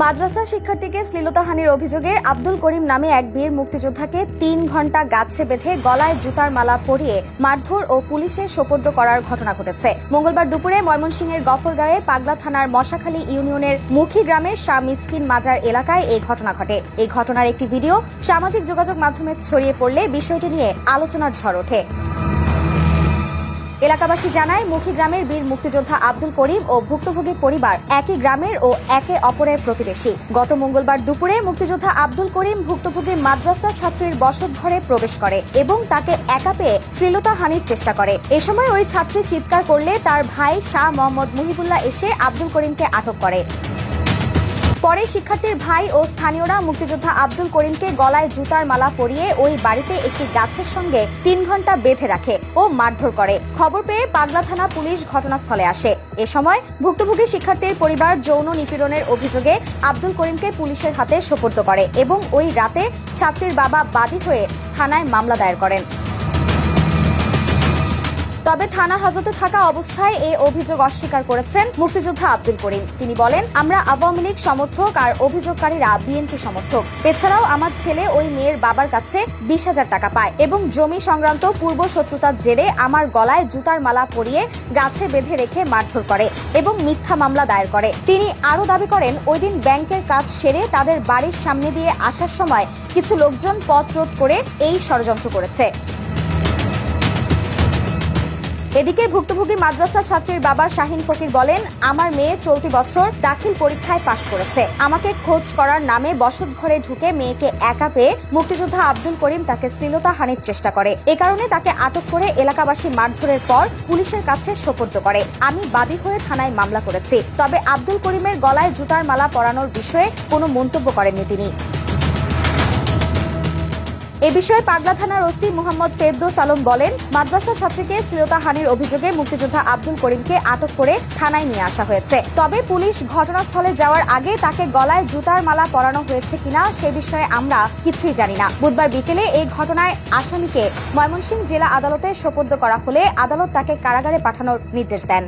মাদ্রাসা শিক্ষার্থীকে শ্লীলতাহানির অভিযোগে আব্দুল করিম নামে এক বীর মুক্তিযোদ্ধাকে তিন ঘণ্টা গাছে বেঁধে গলায় জুতার মালা পরিয়ে মারধর ও পুলিশে সোপর্দ করার ঘটনা ঘটেছে। মঙ্গলবার দুপুরে ময়মনসিংহের গফরগাঁয়ে পাগলা থানার মশাখালী ইউনিয়নের মুখী গ্রামের শাহ মিসকিন মাজার এলাকায় এই ঘটনা ঘটে। এই ঘটনার একটি ভিডিও সামাজিক যোগাযোগ মাধ্যমে ছড়িয়ে পড়লে বিষয়টি নিয়ে আলোচনার ঝড় ওঠে। এলাকাবাসী জানায়, মুখী গ্রামের বীর মুক্তিযোদ্ধা আব্দুল করিম ও ভুক্তভোগী পরিবার একই গ্রামের ও একে অপরের প্রতিবেশী। গত মঙ্গলবার দুপুরে মুক্তিযোদ্ধা আব্দুল করিম ভুক্তভোগী মাদ্রাসা ছাত্রীর বসত ঘরে প্রবেশ করে এবং তাকে একা পেয়ে শ্লীলতা হানির চেষ্টা করে। এ সময় ওই ছাত্রী চিৎকার করলে তার ভাই শাহ মোহাম্মদ মুহিবুল্লাহ এসে আব্দুল করিমকে আটক করে। পরে শিক্ষার্থীর ভাই ও স্থানীয়রা মুক্তিযোদ্ধা আব্দুল করিমকে গলায় জুতার মালা পরিয়ে ওই বাড়িতে একটি গাছের সঙ্গে তিন ঘণ্টা বেঁধে রাখে ও মারধর করে। খবর পেয়ে পাগলা থানা পুলিশ ঘটনাস্থলে আসে। এ সময় ভুক্তভোগী শিক্ষার্থীর পরিবার যৌন নিপীড়নের অভিযোগে আব্দুল করিমকে পুলিশের হাতে সোপর্দ করে এবং ওই রাতে ছাত্রীর বাবা বাদী হয়ে থানায় মামলা দায়ের করেন। তবে থানা হাজতে থাকা অবস্থায় এই অভিযোগ অস্বীকার করেছেন মুক্তিযোদ্ধা আব্দুল করিম। তিনি বলেন, আমরা আওয়ামী লীগ সমর্থক আর অভিযোগকারীরা বিএনপি সমর্থক। এছাড়াও আমার ছেলে ওই মেয়ের বাবার কাছে বিশ হাজার টাকা পায় এবং জমি সংক্রান্ত পূর্ব শত্রুতার জেরে আমার গলায় জুতার মালা পরিয়ে গাছে বেঁধে রেখে মারধর করে এবং মিথ্যা মামলা দায়ের করে। তিনি আরও দাবি করেন, ওই দিন ব্যাংকের কাজ সেরে তাদের বাড়ির সামনে দিয়ে আসার সময় কিছু লোকজন পথ রোধ করে এই ষড়যন্ত্র করেছে। এদিকে ভুক্তভোগী মাদ্রাসা ছাত্রীর বাবা শাহিন ফকির বলেন, আমার মেয়ে চলতি বছর দাখিল পরীক্ষায় পাশ করেছে। আমাকে খোঁজ করার নামে বসত ঘরে ঢুকে মেয়েকে একা পেয়ে মুক্তিযোদ্ধা আব্দুল করিম তাকে শ্লীলতা হানির চেষ্টা করে। এ কারণে তাকে আটক করে এলাকাবাসী মারধরের পর পুলিশের কাছে সোপর্দ করে। আমি বাদী হয়ে থানায় মামলা করেছি। তবে আব্দুল করিমের গলায় জুতার মালা পরানোর বিষয়ে কোনো মন্তব্য করেননি তিনি। এ বিষয়ে পাগলা থানার ওসি মোহাম্মদ ফেরদৌস আলম বলেন, মাদ্রাসা ছাত্রীকে শ্লীলতা হানির অভিযোগে মুক্তিযোদ্ধা আব্দুল করিমকে আটক করে থানায় নিয়ে আসা হয়েছে। তবে পুলিশ ঘটনাস্থলে যাওয়ার আগে তাকে গলায় জুতার মালা পরানো হয়েছে কিনা সে বিষয়ে আমরা কিছুই জানি না। বুধবার বিকেলে এই ঘটনায় আসামিকে ময়মনসিংহ জেলা আদালতে সোপর্দ করা হলে আদালত তাকে কারাগারে পাঠানোর নির্দেশ দেন।